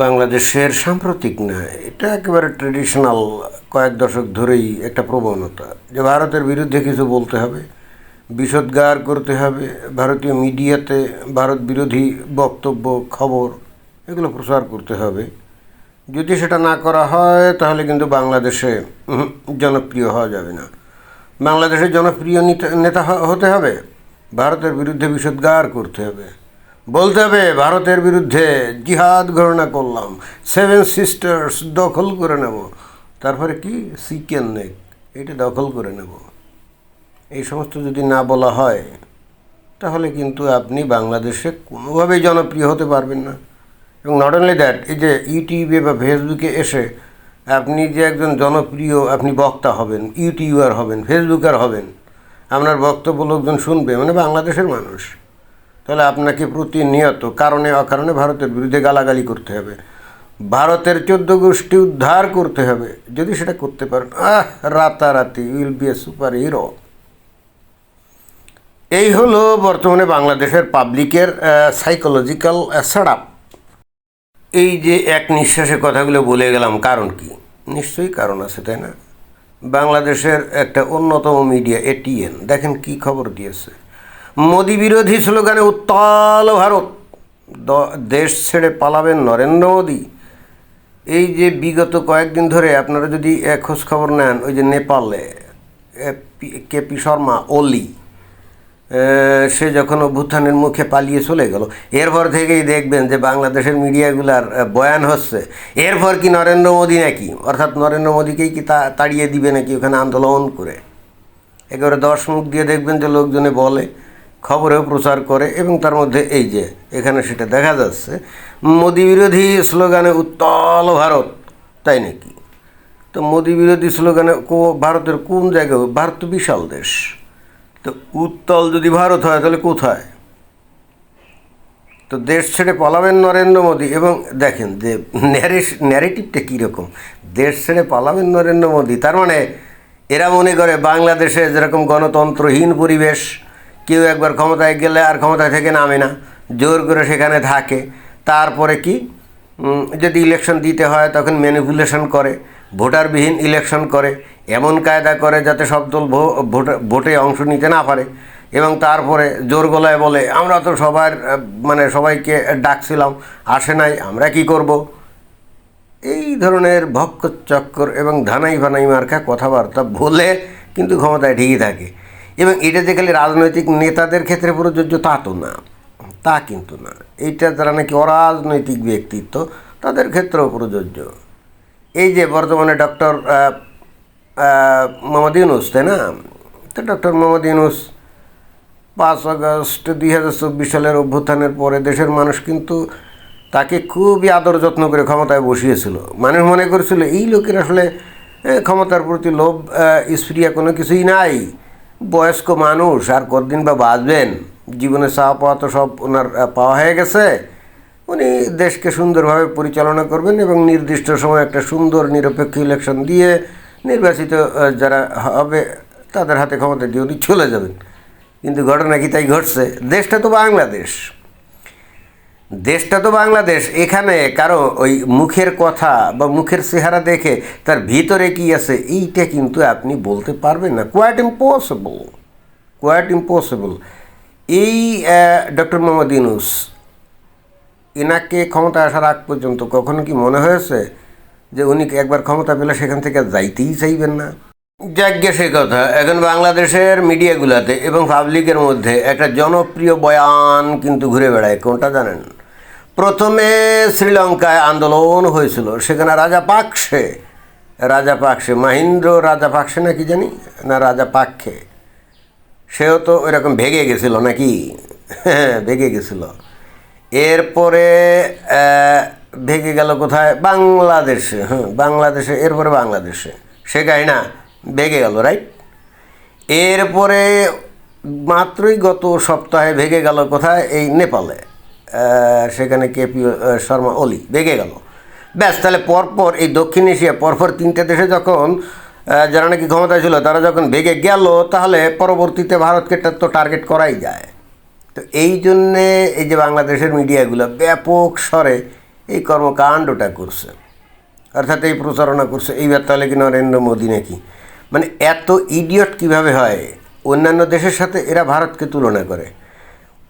বাংলাদেশের সাম্প্রতিক না, এটা একেবারে ট্রেডিশনাল কয়েক দশক ধরেই একটা প্রবণতা যে ভারতের বিরুদ্ধে কিছু বলতে হবে, বিষোদ্গার করতে হবে, ভারতীয় মিডিয়াতে ভারত বিরোধী বক্তব্য, খবর এগুলো প্রচার করতে হবে। যদি সেটা না করা হয়, তাহলে কিন্তু বাংলাদেশে জনপ্রিয় হওয়া যাবে না। বাংলাদেশের জনপ্রিয় নেতা- নেতা হতে হবে, ভারতের বিরুদ্ধে বিষোদ্গার করতে হবে। বলতে হবে, ভারতের বিরুদ্ধে জিহাদ ঘোষণা করলাম। সেভেন সিস্টার্স দখল করে নেব। তারপরে কি? সিকেন নেক এটা দখল করে নেব। এই সমস্ত যদি না বলা হয়, তাহলে কিন্তু আপনি বাংলাদেশে কোনোভাবেই জনপ্রিয় হতে পারবেন না। এবং নট অনলি দ্যাট এই যে ইউটিউবে বা ফেসবুকে এসে আপনি যে একজন জনপ্রিয়, আপনি বক্তা হবেন, ইউটিউবার হবেন, ফেসবুকার হবেন, আপনার বক্তব্য লোকজন শুনবে মানে বাংলাদেশের মানুষ। তাহলে আপনাকে প্রতিনিয়ত কারণে অকারণে ভারতের বিরুদ্ধে গালাগালি করতে হবে। ভারতের চোদ্দ গোষ্ঠী উদ্ধার করতে হবে। যদি সেটা করতে পারেন, আহ, রাতারাতি will be a super hero এই হলো বর্তমানে বাংলাদেশের পাবলিকের সাইকোলজিক্যাল সেটআপ এই যে এক নিঃশ্বাসে কথাগুলো বলে গেলাম, কারণ কি? নিশ্চয়ই কারণ আছে, তাই না? বাংলাদেশের একটা অন্যতম মিডিয়া এটিএন দেখেন কি খবর দিয়েছে। মোদি বিরোধী স্লোগানে, উত্তাল ভারত। দেশ ছেড়ে পালাবেন নরেন্দ্র মোদী। এই যে বিগত কয়েকদিন ধরে আপনারা যদি খোঁজ খবর নেন, ওই যে নেপালে কেপি শর্মা ওলি সে যখন অভ্যুত্থানের মুখে পালিয়ে চলে গেল, এরপর থেকেই দেখবেন যে বাংলাদেশের মিডিয়াগুলার বয়ান হচ্ছে, এরপর কি নরেন্দ্র মোদী নাকি? অর্থাৎ নরেন্দ্র মোদীকেই কি তা, তাড়িয়ে দিবে নাকি ওখানে আন্দোলন করে? একেবারে দশ মুখ দিয়ে দেখবেন যে লোকজনে বলে। খবরেও প্রচার করে এবং তার মধ্যে এই যে এখানে সেটা দেখা যাচ্ছে, মোদী বিরোধী স্লোগানে উত্তল ভারত, তাই নাকি? তো মোদী বিরোধী স্লোগানে ভারতের কোন জায়গায় ভারত তো বিশাল দেশ। তো উত্তল যদি ভারত হয়, তাহলে কোথায়? তো দেশ ছেড়ে পালাবেন নরেন্দ্র মোদী এবং দেখেন যে ন্যারেটিভটা কীরকম? দেশ ছেড়ে পালাবেন নরেন্দ্র মোদী, তার মানে এরা মনে করে বাংলাদেশে যেরকম গণতন্ত্রহীন পরিবেশ কেউ একবার ক্ষমতায় গেলে আর ক্ষমতায় থেকে নামে না, জোর করে সেখানে থাকে। তারপরে কি? যদি ইলেকশন দিতে হয় তখন ম্যানিপুলেশন করে, ভোটারবিহীন ইলেকশন করে, এমন কায়দা করে যাতে সব দল ভোটে- অংশ নিতে না পারে। এবং তারপরে জোর গলায় বলে, আমরা তো সবার মানে সবাইকে ডাকছিলাম, আসে নাই, আমরা কি করব? এই ধরনের ভক্ক চক্কর এবং ধানাই ভানাই মার্কা কথাবার্তা বলে কিন্তু ক্ষমতায় ঠিকই থাকে। এবং এটা যে খালি রাজনৈতিক নেতাদের ক্ষেত্রে প্রযোজ্য তা তো না, তা কিন্তু না। এইটা যারা নাকি অরাজনৈতিক ব্যক্তিত্ব, তাদের ক্ষেত্রেও প্রযোজ্য। এই যে বর্তমানে ডক্টর মোহাম্মদ ইউনুস, তাই না? তো ডক্টর মোহাম্মদ ইউনুস পাঁচ আগস্ট দুই হাজার চব্বিশ সালের অভ্যুত্থানের পরে দেশের মানুষ কিন্তু তাকে খুবই আদর যত্ন করে ক্ষমতায় বসিয়েছিল। মানুষ মনে করেছিল, এই লোকের আসলে ক্ষমতার প্রতি লোভ স্প্রিয়া কোনো কিছুই নাই। বয়স্ক মানুষ, আর কতদিন বা বাঁচবেন? জীবনে চাওয়া পাওয়া তো সব ওনার পাওয়া হয়ে গেছে। উনি দেশকে সুন্দরভাবে পরিচালনা করবেন এবং নির্দিষ্ট সময় একটা সুন্দর, নিরপেক্ষ ইলেকশন দিয়ে নির্বাচিত যারা হবে, তাদের হাতে ক্ষমতা দিয়ে উনি চলে যাবেন। কিন্তু ঘটনা কি তাই ঘটছে? দেশটা তো বাংলাদেশ। দেশটা তো বাংলাদেশ, এখানে কারও ওই মুখের কথা বা মুখের চেহারা দেখে তার ভিতরে কি আছে, এইটা কিন্তু আপনি বলতে পারবেন না। কোয়াইট ইম্পসিবল কোয়াইট ইম্পসিবল এই ডক্টর মোহাম্মদ ইউনুস এনাকে ক্ষমতা আসার আগ পর্যন্ত কখনো কি মনে হয়েছে যে উনি একবার ক্ষমতা পেলে সেখান থেকে যাইতেই চাইবেন না? যাজ্ঞে সে কথা, এখন বাংলাদেশের মিডিয়াগুলোতে এবং পাবলিকের মধ্যে একটা জনপ্রিয় বয়ান কিন্তু ঘুরে বেড়ায়, কোনটা জানেন? প্রথমে শ্রীলঙ্কায় আন্দোলন হয়েছিল, সেখানে রাজা পাকসে রাজা পাকসে, মাহিন্দ্র রাজা পাকসে না কি জানি? না, রাজা পাক্ষে সেও তো ওইরকম ভেগে গেছিল নাকি? হ্যাঁ ভেগে গেছিল। এরপরে ভেগে গেল কোথায়? বাংলাদেশে হ্যাঁ বাংলাদেশে, এরপরে বাংলাদেশে। সে না, ভেগে গেল রাইট এরপরে মাত্রই গত সপ্তাহে ভেগে গেল কোথায়? এই নেপালে। সেখানে কেপি শর্মা, অলি বেগে গেল। ব্যাস, তাহলে পরপর এই দক্ষিণ এশিয়া, পরপর তিনটে দেশে যখন যারা নাকি ক্ষমতায় ছিল, তারা যখন ভেগে গেল, তাহলে পরবর্তীতে ভারতকে তো টার্গেট করাই যায়। তো এই জন্যে এই যে বাংলাদেশের মিডিয়াগুলো ব্যাপক স্বরে এই কর্মকাণ্ডটা করছে। অর্থাৎ এই প্রচারণা করছে। এইবার তাহলে কি নরেন্দ্র মোদী নাকি? মানে এত ইডিয়ট কীভাবে হয়? অন্যান্য দেশের সাথে এরা ভারতকে তুলনা করে।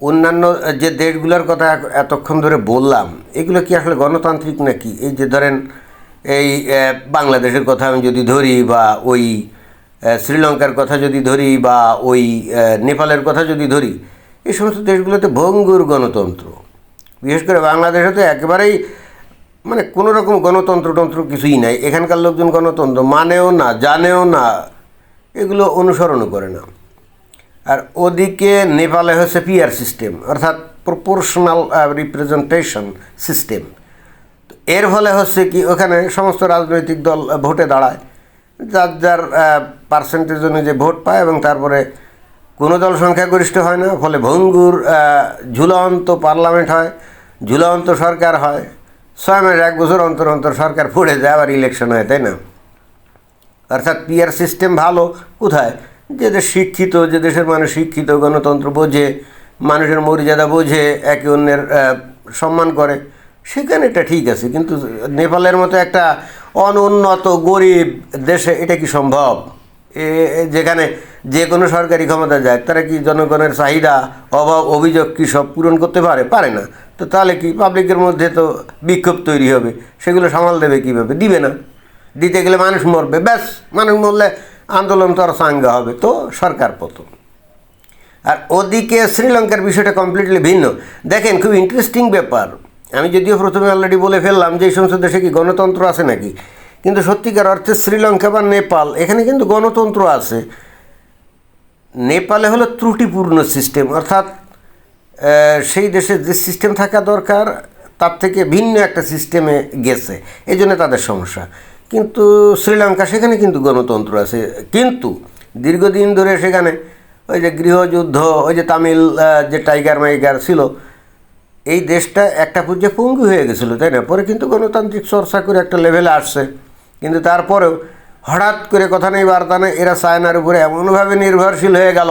অন্যান্য যে দেশগুলোর কথা এত- এতক্ষণ ধরে বললাম, এগুলো কি আসলে গণতান্ত্রিক নাকি? এই যে ধরেন, এই বাংলাদেশের কথা আমি যদি ধরি বা ওই শ্রীলঙ্কার কথা যদি ধরি বা ওই নেপালের কথা যদি ধরি, এই সমস্ত দেশগুলোতে ভঙ্গুর গণতন্ত্র। বিশেষ করে বাংলাদেশে তো একেবারেই মানে কোনো রকম গণতন্ত্র টন্ত্র কিছুই নাই। এখানকার লোকজন গণতন্ত্র মানেও না, জানেও না, এগুলো অনুসরণও করে না। আর ওদিকে নেপালে হচ্ছে পিআর সিস্টেম, অর্থাৎ প্রপোর্শনাল রিপ্রেজেন্টেশন সিস্টেম এর ফলে হচ্ছে কি, ওখানে সমস্ত রাজনৈতিক দল ভোটে দাঁড়ায়। যার যার পার্সেন্টেজ অনুযায়ী ভোট পায় এবং তারপরে কোনো দল সংখ্যাগরিষ্ঠ হয় না, ফলে ভঙ্গুর ঝুলন্ত পার্লামেন্ট হয়, ঝুলন্ত সরকার হয়। ছয় মাস, এক বছর অন্তর অন্তর সরকার পড়ে যায়, আবার ইলেকশন হয়, তাই না? অর্থাৎ পিআর সিস্টেম ভালো, কোথায়? যে দেশ শিক্ষিত, যে দেশের মানুষ শিক্ষিত, গণতন্ত্র বোঝে, মানুষের মর্যাদা বোঝে, একে অন্যের সম্মান করে, সেখানে এটা ঠিক আছে। কিন্তু নেপালের মতো একটা অনুন্নত, গরিব দেশে এটা কি সম্ভব? এ- যেখানে যে কোনো সরকারি ক্ষমতা যায়, তারা কি জনগণের চাহিদা, অভাব, অভিযোগ কি সব পূরণ করতে পারে? পারে না। তো তাহলে কি পাবলিকের মধ্যে তো বিক্ষোভ তৈরি হবে? সেগুলো সামাল দেবে কীভাবে? দিবে না। দিতে গেলে মানুষ মরবে। ব্যাস, মানুষ মরলে আন্দোলন তো আর সাঙ্গা হবে, তো সরকার পতন আর ওদিকে শ্রীলঙ্কার বিষয়টা কমপ্লিটলি ভিন্ন। দেখেন, খুব ইন্টারেস্টিং ব্যাপার। আমি যদিও প্রথমে অলরেডি বলে ফেললাম যে এই সমস্ত দেশে কি গণতন্ত্র আছে নাকি? কিন্তু সত্যিকার অর্থে শ্রীলঙ্কা বা নেপাল, এখানে কিন্তু গণতন্ত্র আছে। নেপালে হলো ত্রুটিপূর্ণ সিস্টেম অর্থাৎ সেই দেশে যে সিস্টেম থাকা দরকার, তার থেকে ভিন্ন একটা সিস্টেমে গেছে। এই জন্য তাদের সমস্যা। কিন্তু শ্রীলঙ্কা, সেখানে কিন্তু গণতন্ত্র আছে। কিন্তু দীর্ঘদিন ধরে সেখানে ওই যে গৃহযুদ্ধ, ওই যে তামিল যে টাইগার মাইগার ছিল, এই দেশটা একটা পর্যায়ে পঙ্গু হয়ে গেছিল, তাই না? পরে কিন্তু গণতান্ত্রিক চর্চা করে একটা লেভেলে আসছে। কিন্তু তারপরেও হঠাৎ করে কথা নেই, বার্তা নেই, এরা চায়নার উপরে এমনভাবে নির্ভরশীল হয়ে গেল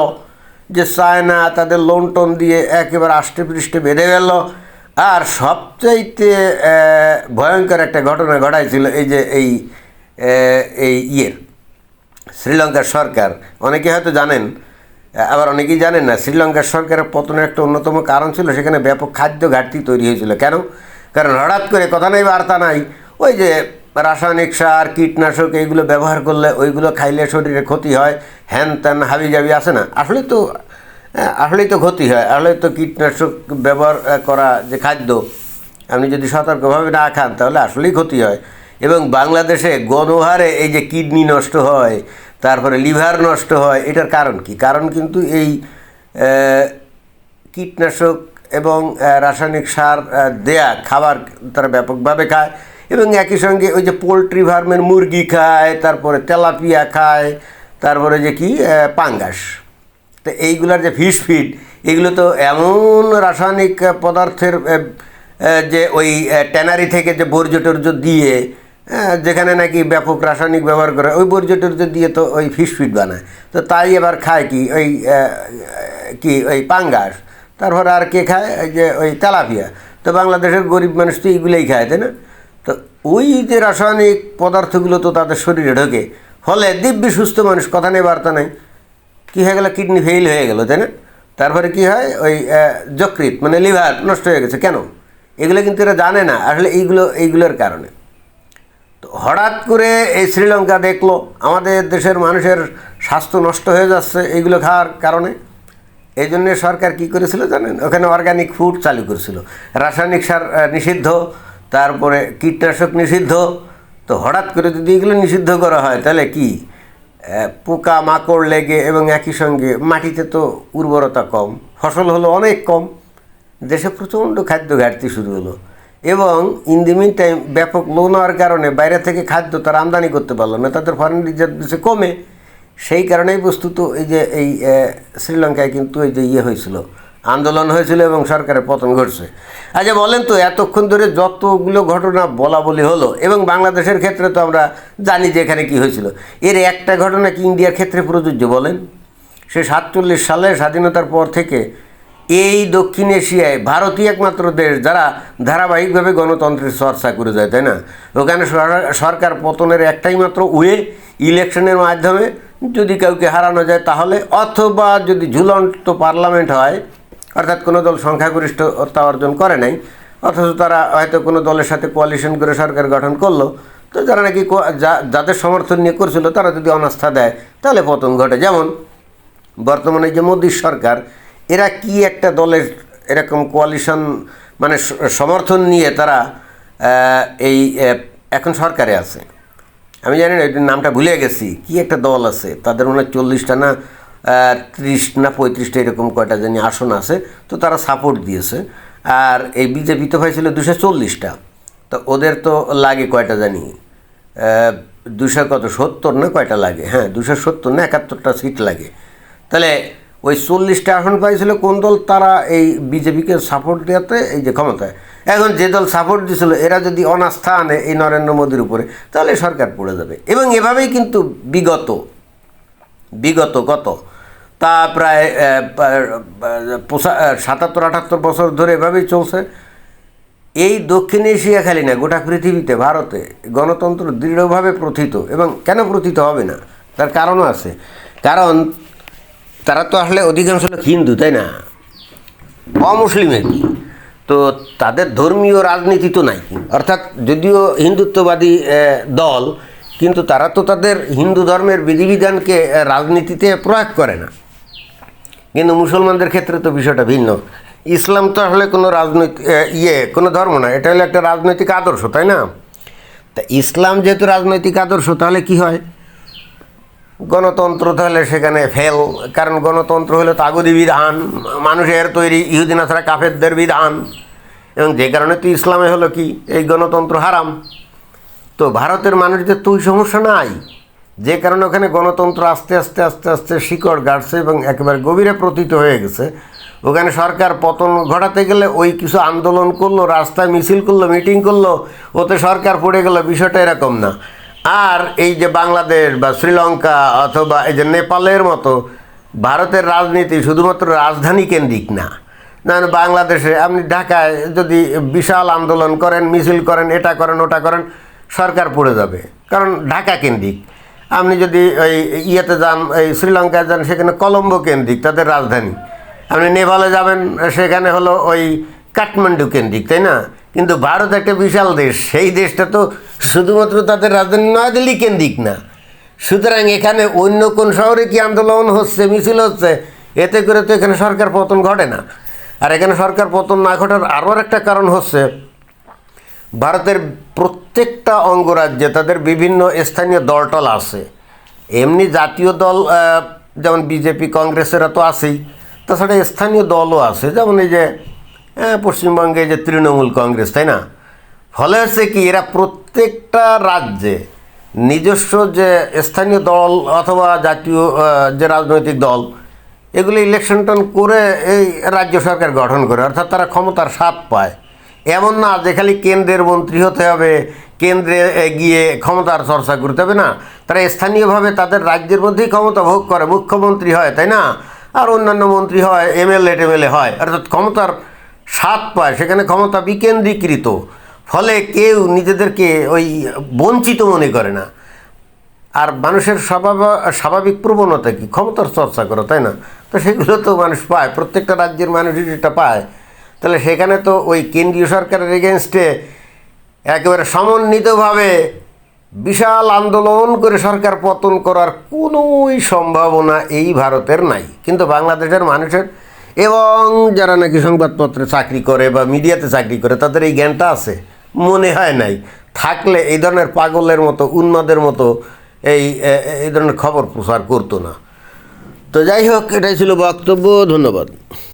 যে চায়না তাদের লোন টোন দিয়ে একেবারে আষ্টে পৃষ্ঠে বেঁধে গেল আর সবচাইতে ভয়ঙ্কর একটা ঘটনা ঘটাইছিল এই যে এই এই ইয়ের, শ্রীলঙ্কার সরকার। অনেকে হয়তো জানেন, আবার অনেকেই জানেন না, শ্রীলঙ্কার সরকারের পতনের একটা অন্যতম কারণ ছিল সেখানে ব্যাপক খাদ্য ঘাটতি তৈরি হয়েছিল। কেন? কারণ হঠাৎ করে কথা নেই, বার্তা নাই, ওই যে রাসায়নিক সার, কীটনাশক এইগুলো ব্যবহার করলে ওইগুলো খাইলে শরীরে ক্ষতি হয় হ্যান ত্যান হাবি জাবি আছে না? আসলে তো আসলেই তো ক্ষতি হয় আসলে তো কীটনাশক ব্যবহার করা যে খাদ্য, আপনি যদি সতর্কভাবে না খান, তাহলে আসলেই ক্ষতি হয়। এবং বাংলাদেশে গণহারে এই যে কিডনি নষ্ট হয়, তারপরে লিভার নষ্ট হয়, এটার কারণ কি? কারণ কিন্তু এই কীটনাশক এবং রাসায়নিক সার দেয়া খাবার তারা ব্যাপকভাবে খায়। এবং একই সঙ্গে ওই যে পোলট্রি ফার্মের মুরগি খায়, তারপরে তেলাপিয়া খায়, তারপরে যে কি পাঙ্গাস। তো এইগুলার যে ফিশ ফিড, এগুলো তো এমন রাসায়নিক পদার্থের যে ওই ট্যানারি থেকে যে বর্জ্য টর্জ্য দিয়ে যেখানে নাকি ব্যাপক রাসায়নিক ব্যবহার করে ওই বর্জ্য টর্জ্য দিয়ে তো ওই ফিশ ফিড বানায়। তো তাই এবার খায় কি ওই কি ওই পাঙ্গাস, তারপরে আর কে খায়? ওই যে ওই তেলাপিয়া। তো বাংলাদেশের গরিব মানুষ তো এইগুলোই খায়, তাই না? তো ওই যে রাসায়নিক পদার্থগুলো তো তাদের শরীরে ঢোকে। ফলে দিব্যি সুস্থ মানুষ, কথা নেই, বার্তা নেই। কী হয়ে গেল? কিডনি ফেল হয়ে গেল তাই না তারপরে কি হয়? ওই যকৃত মানে লিভার নষ্ট হয়ে গেছে। কেন? এগুলো কিন্তু এরা জানে না। আসলে এইগুলো, এইগুলোর কারণে। তো হঠাৎ করে এই শ্রীলঙ্কা দেখল, আমাদের দেশের মানুষের স্বাস্থ্য নষ্ট হয়ে যাচ্ছে এইগুলো খাওয়ার কারণে। এই জন্যে সরকার কি করেছিল জানেন? ওখানে অর্গানিক ফুড চালু করেছিল। রাসায়নিক সার নিষিদ্ধ, তারপরে কীটনাশক নিষিদ্ধ। তো হঠাৎ করে যদি এগুলো নিষিদ্ধ করা হয়, তাহলে কি? পোকা, মাকড় লেগে এবং একই সঙ্গে মাটিতে তো উর্বরতা কম, ফসল হলো অনেক কম, দেশে প্রচণ্ড খাদ্য ঘাটতি শুরু হলো। এবং ইন দি মিন টাইম ব্যাপক লোন হওয়ার কারণে বাইরে থেকে খাদ্য তারা আমদানি করতে পারল না, তাদের ফরেন রিজার্ভ দেশে কমে, সেই কারণেই বস্তুত এই যে এই শ্রীলঙ্কায় কিন্তু এই যে ইয়ে হয়েছিল। আন্দোলন হয়েছিল এবং সরকারের পতন ঘটছে। আচ্ছা বলেন তো, এতক্ষণ ধরে যতগুলো ঘটনা বলা বলি হলো, এবং বাংলাদেশের ক্ষেত্রে তো আমরা জানি যে এখানে কী হয়েছিল। এর একটা ঘটনা কি ইন্ডিয়ার ক্ষেত্রে প্রযোজ্য বলেন? সে সাতচল্লিশ সালে স্বাধীনতার পর থেকে এই দক্ষিণ এশিয়ায় ভারতই একমাত্র দেশ যারা ধারাবাহিকভাবে গণতন্ত্রের চর্চা করে যায়, তাই না? ওখানে সরকার পতনের একটাই মাত্র ওয়ে ইলেকশনের মাধ্যমে যদি কাউকে হারানো যায় তাহলে, অথবা যদি ঝুলন্ত পার্লামেন্ট হয় অর্থাৎ কোনো দল সংখ্যাগরিষ্ঠতা অর্জন করে নাই, অথচ তারা হয়তো কোনো দলের সাথে কোয়ালিশন করে সরকার গঠন করল। তো যারা নাকি যাদের সমর্থন নিয়ে করছিল, তারা যদি অনাস্থা দেয়, তাহলে পতন ঘটে। যেমন বর্তমানে যে মোদীর সরকার, এরা কি একটা দলের এরকম কোয়ালিশন মানে সমর্থন নিয়ে তারা এই এখন সরকারে আছে? আমি জানি না নামটা ভুলে গেছি। কি একটা দল আছে? তাদের মনে হয় চল্লিশটা না ত্রিশ না পঁয়ত্রিশটা এরকম কয়টা জানি আসন আছে, তো তারা সাপোর্ট দিয়েছে। আর এই বিজেপি তো হয়েছিল দুশো চল্লিশটা, তো ওদের তো লাগে কয়টা জানি? দুশো কত, সত্তর না কয়টা লাগে? হ্যাঁ দুশো সত্তর না একাত্তরটা সিট লাগে। তাহলে ওই চল্লিশটা আসন পাইছিল কোন দল? তারা এই বিজেপিকে সাপোর্ট দেওয়াতে এই যে ক্ষমতায়। এখন যে দল সাপোর্ট দিয়েছিল এরা যদি অনাস্থা আনে এই নরেন্দ্র মোদীর উপরে, তাহলে সরকার পড়ে যাবে। এবং এভাবেই কিন্তু বিগত বিগত কত? তা প্রায় সাতাত্তর, আটাত্তর বছর ধরে এভাবেই চলছে। এই দক্ষিণ এশিয়া খালি না, গোটা পৃথিবীতে, ভারতে গণতন্ত্র দৃঢ়ভাবে প্রথিত এবং কেন প্রথিত হবে না? তার কারণও আছে। কারণ তারা তো আসলে অধিকাংশ লোক হিন্দু, তাই না? অমুসলিমের। কি তো তাদের ধর্মীয় রাজনীতি তো নাই। অর্থাৎ যদিও হিন্দুত্ববাদী দল, কিন্তু তারা তো তাদের হিন্দু ধর্মের বিধিবিধানকে রাজনীতিতে প্রয়োগ করে না। কিন্তু মুসলমানদের ক্ষেত্রে তো বিষয়টা ভিন্ন। ইসলাম তো আসলে কোনো রাজনৈতিক ইয়ে কোনো ধর্ম না। এটা হলো একটা রাজনৈতিক আদর্শ, তাই না? তা ইসলাম যেহেতু রাজনৈতিক আদর্শ, তাহলে কি হয়? গণতন্ত্র তাহলে সেখানে ফেল, কারণ গণতন্ত্র হলো তাগুদি বিধান, মানুষের তৈরি ইহুদিন ছাড়া কাফেরদের বিধান। এবং যে কারণে তো ইসলামে হলো কি? এই গণতন্ত্র হারাম। তো ভারতের মানুষদের তো ওই সমস্যা নাই। যে কারণে ওখানে গণতন্ত্র আস্তে আস্তে আস্তে আস্তে শিকড় গাড়ছে এবং একেবারে গভীরে প্রতীত হয়ে গেছে। ওখানে সরকার পতন ঘটাতে গেলে ওই কিছু আন্দোলন করল রাস্তায় মিছিল করল মিটিং করল ওতে সরকার পড়ে গেল বিষয়টা এরকম না। আর এই যে বাংলাদেশ বা শ্রীলঙ্কা অথবা এই যে নেপালের মতো ভারতের রাজনীতি শুধুমাত্র রাজধানী কেন্দ্রিক না। না না, বাংলাদেশে আপনি ঢাকায় যদি বিশাল আন্দোলন করেন মিছিল করেন এটা করেন ওটা করেন সরকার পড়ে যাবে। কারণ ঢাকা কেন্দ্রিক। আপনি যদি ওই ইয়েতে যান, এই শ্রীলঙ্কায় যান, সেখানে কলম্বো কেন্দ্রিক, তাদের রাজধানী। আপনি নেপালে যাবেন, সেখানে হলো ওই কাঠমান্ডু কেন্দ্রিক, তাই না? কিন্তু ভারত একটা বিশাল দেশ, সেই দেশটা তো শুধুমাত্র তাদের রাজধানী নয়াদিল্লি কেন্দ্রিক না। সুতরাং এখানে অন্য কোন শহরে কি আন্দোলন হচ্ছে, মিছিল হচ্ছে, এতে করে তো এখানে সরকার পতন ঘটে না। আর এখানে সরকার পতন না ঘটার আরও একটা কারণ হচ্ছে ভারতের প্রত্যেকটা অঙ্গরাজ্যে তাদের বিভিন্ন স্থানীয় দলটল আছে। এমনি জাতীয় দল যেমন বিজেপি, কংগ্রেসেরা তো আছেই। তাছাড়া স্থানীয় দলও আছে, যেমন এই যে পশ্চিমবঙ্গে যে তৃণমূল কংগ্রেস, তাই না? ফলে হচ্ছে কি, এরা প্রত্যেকটা রাজ্যে নিজস্ব যে স্থানীয় দল অথবা জাতীয় যে রাজনৈতিক দল, এগুলি ইলেকশন টন করে এই রাজ্য সরকার গঠন করে, অর্থাৎ তারা ক্ষমতার স্বাদ পায়। এমন না যে খালি কেন্দ্রের মন্ত্রী হতে হবে, কেন্দ্রে গিয়ে ক্ষমতার চর্চা করতে হবে না। তারা স্থানীয়ভাবে তাদের রাজ্যের মধ্যেই ক্ষমতা ভোগ করে, মুখ্যমন্ত্রী হয়, তাই না? আর অন্যান্য মন্ত্রী হয়, এমএলএ টেমএলএ হয়, অর্থাৎ ক্ষমতার স্বাদ পায়, সেখানে ক্ষমতা বিকেন্দ্রীকৃত। ফলে কেউ নিজেদেরকে ওই বঞ্চিত মনে করে না। আর মানুষের স্বভাব, স্বাভাবিক প্রবণতা কি? ক্ষমতার চর্চা করো, তাই না? তো সেগুলো তো মানুষ পায়, প্রত্যেকটা রাজ্যের মানুষই সেটা পায়। তাহলে সেখানে তো ওই কেন্দ্রীয় সরকারের এগেনস্টে একেবারে সমন্বিতভাবে বিশাল আন্দোলন করে সরকার পতন করার কোনোই সম্ভাবনা এই ভারতের নাই। কিন্তু বাংলাদেশের মানুষের এবং যারা নাকি সংবাদপত্রে চাকরি করে বা মিডিয়াতে চাকরি করে, তাদের এই জ্ঞানটা আছে, মনে হয় নাই। থাকলে এই ধরনের পাগলের মতো, উন্মাদের মতো এই এই ধরনের খবর প্রচার করতো না। তো যাই হোক, এটাই ছিল বক্তব্য, ধন্যবাদ।